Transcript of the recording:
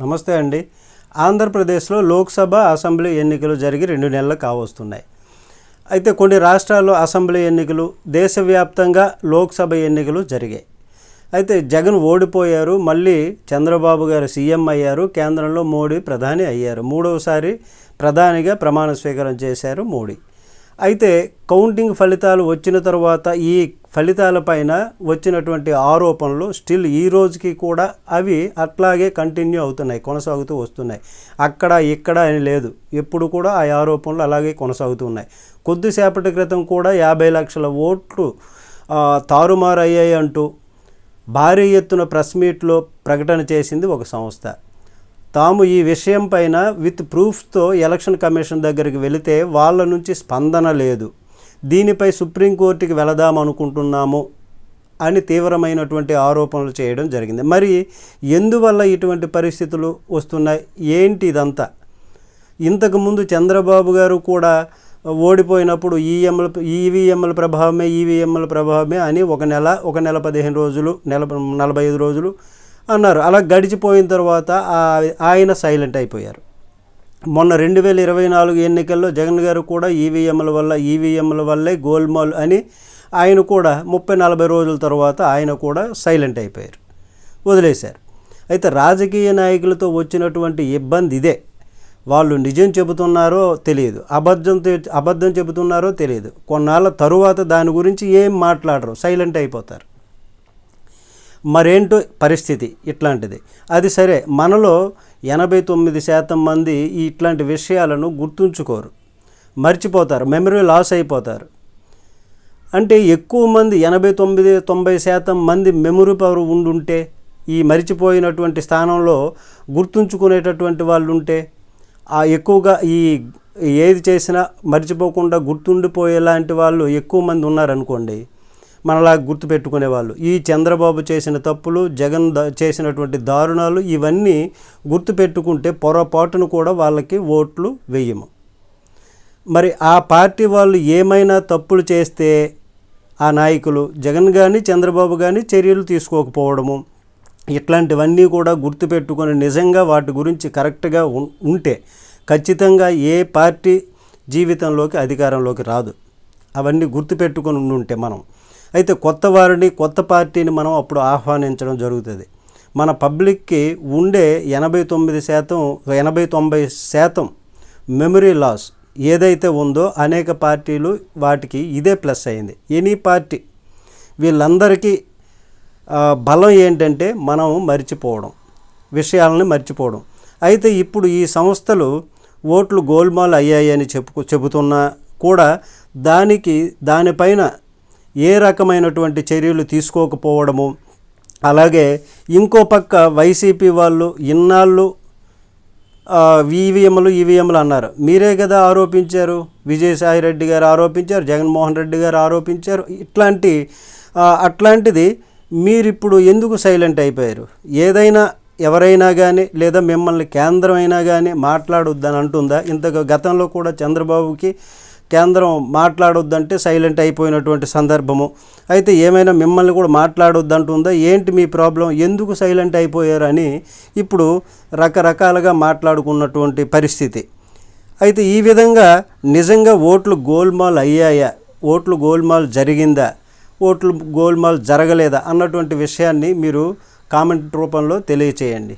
నమస్తే అండి. ఆంధ్రప్రదేశ్లో లోక్సభ అసెంబ్లీ ఎన్నికలు జరిగి రెండు నెలలు కావస్తున్నాయి. అయితే కొన్ని రాష్ట్రాల్లో అసెంబ్లీ ఎన్నికలు దేశవ్యాప్తంగా లోక్సభ ఎన్నికలు జరిగాయి. అయితే జగన్ ఓడిపోయారు మళ్ళీ చంద్రబాబు గారు సీఎం అయ్యారు కేంద్రంలో మోడీ ప్రధాని అయ్యారు. మూడవసారి ప్రధానిగా ప్రమాణ స్వీకారం చేశారు మోడీ. అయితే కౌంటింగ్ ఫలితాలు వచ్చిన తర్వాత ఈ ఫలితాలపైన వచ్చినటువంటి ఆరోపణలు స్టిల్ ఈ రోజుకి కూడా అవి అట్లాగే కంటిన్యూ అవుతున్నాయి కొనసాగుతూ వస్తున్నాయి. అక్కడ ఇక్కడ అని లేదు. ఎప్పుడు కూడా ఆ ఆరోపణలు అలాగే కొనసాగుతున్నాయి కొద్దిసేపటి క్రితం కూడా యాభై లక్షల ఓట్లు తారుమారు అయ్యాయి అంటూ భారీ ఎత్తున ప్రెస్ మీట్లో ప్రకటన చేసింది ఒక సంస్థ. తాము ఈ విషయం పైన విత్ ప్రూఫ్స్తో ఎలక్షన్ కమిషన్ దగ్గరికి వెళితే వాళ్ళ నుంచి స్పందన లేదు. దీనిపై సుప్రీంకోర్టుకి వెళదాం అనుకుంటున్నాము అని తీవ్రమైనటువంటి ఆరోపణలు చేయడం జరిగింది. మరి ఎందువల్ల ఇటువంటి పరిస్థితులు వస్తున్నాయి? ఏంటి ఇదంతా? ఇంతకుముందు చంద్రబాబు గారు కూడా ఓడిపోయినప్పుడు ఈఎంల ఈవీఎంల ప్రభావమే ఈవీఎంల ప్రభావమే అని ఒక నెల ఒక నెల పదిహేను రోజులు నెల నలభై ఐదు రోజులు అన్నారు. అలా గడిచిపోయిన తర్వాత ఆయన సైలెంట్ అయిపోయారు. మొన్న రెండు వేల ఇరవై నాలుగు ఎన్నికల్లో జగన్ గారు కూడా ఈవీఎంల వల్ల ఈవీఎంల వల్లే గోల్మాల్ అని ఆయన కూడా ముప్పై నలభై రోజుల తర్వాత ఆయన కూడా సైలెంట్ అయిపోయారు. వదిలేశారు. అయితే రాజకీయ నాయకులతో వచ్చినటువంటి ఇబ్బంది ఇదే. వాళ్ళు నిజం చెబుతున్నారో తెలియదు. అబద్ధం అబద్ధం చెబుతున్నారో తెలియదు. కొన్నాళ్ళ తరువాత దాని గురించి ఏం మాట్లాడరు? సైలెంట్ అయిపోతారు. మరేంటో పరిస్థితి ఇట్లాంటిది. అది సరే మనలో ఎనభై తొమ్మిది శాతం మంది ఈ ఇట్లాంటి విషయాలను గుర్తుంచుకోరు. మర్చిపోతారు మెమరీ లాస్ అయిపోతారు. అంటే ఎక్కువ మంది ఎనభై తొమ్మిది తొంభై శాతం మంది మెమరీ పవర్ ఉండుంటే ఈ మరిచిపోయినటువంటి స్థానంలో గుర్తుంచుకునేటటువంటి వాళ్ళు ఉంటే ఆ ఎక్కువగా ఈ ఏది చేసినా మర్చిపోకుండా గుర్తుండిపోయేలాంటి వాళ్ళు ఎక్కువ మంది ఉన్నారనుకోండి మనలా గుర్తుపెట్టుకునే వాళ్ళు ఈ చంద్రబాబు చేసిన తప్పులు జగన్ ద- చేసినటువంటి దారుణాలు ఇవన్నీ గుర్తుపెట్టుకుంటే పొరపాటును కూడా వాళ్ళకి ఓట్లు వేయము మరి ఆ పార్టీ వాళ్ళు ఏమైనా తప్పులు చేస్తే ఆ నాయకులు జగన్ కానీ చంద్రబాబు కానీ చర్యలు తీసుకోకపోవడము ఇట్లాంటివన్నీ కూడా గుర్తుపెట్టుకొని నిజంగా వాటి గురించి కరెక్ట్గా ఉం- ఉంటే ఖచ్చితంగా ఏ పార్టీ జీవితంలోకి అధికారంలోకి రాదు. అవన్నీ గుర్తుపెట్టుకొని ఉంటే మనం. అయితే కొత్త వారిని కొత్త పార్టీని మనం అప్పుడు ఆహ్వానించడం జరుగుతుంది. మన పబ్లిక్కి ఉండే ఎనభై తొమ్మిది శాతం ఎనభై తొంభై శాతం మెమరీ లాస్ ఏదైతే ఉందో అనేక పార్టీలు వాటికి ఇదే ప్లస్ అయింది. Any party. వీళ్ళందరికీ బలం ఏంటంటే మనం మర్చిపోవడం విషయాలని మర్చిపోవడం. అయితే ఇప్పుడు ఈ సంస్థలు ఓట్లు గోల్మాల్ అయ్యాయని చెప్పుకు చెబుతున్నా కూడా దానికి దానిపైన ఏ రకమైనటువంటి చర్యలు తీసుకోకపోవడము అలాగే ఇంకో పక్క వైసీపీ వాళ్ళు ఇన్నాళ్ళు ఈవీఎంలు ఈవీఎంలు అన్నారు. మీరే కదా ఆరోపించారు? విజయసాయి రెడ్డి గారు ఆరోపించారు జగన్మోహన్ రెడ్డి గారు ఆరోపించారు. ఇట్లాంటి అట్లాంటిది మీరిప్పుడు ఎందుకు సైలెంట్ అయిపోయారు? ఏదైనా ఎవరైనా కానీ లేదా మిమ్మల్ని కేంద్రం అయినా కానీ మాట్లాడొద్దని అంటుందా? ఇంత గతంలో కూడా చంద్రబాబుకి కేంద్రం మాట్లాడొద్దంటే సైలెంట్ అయిపోయినటువంటి సందర్భము. అయితే ఏమైనా మిమ్మల్ని కూడా మాట్లాడొద్దంటుందా? ఏంటి మీ ప్రాబ్లం? ఎందుకు సైలెంట్ అయిపోయారని ఇప్పుడు రకరకాలుగా మాట్లాడుకున్నటువంటి పరిస్థితి. అయితే ఈ విధంగా నిజంగా ఓట్లు గోల్మాల్ అయ్యాయా? ఓట్లు గోల్మాల్ జరిగిందా? ఓట్లు గోల్మాల్ జరగలేదా? అన్నటువంటి విషయాన్ని మీరు కామెంట్ రూపంలో తెలియచేయండి.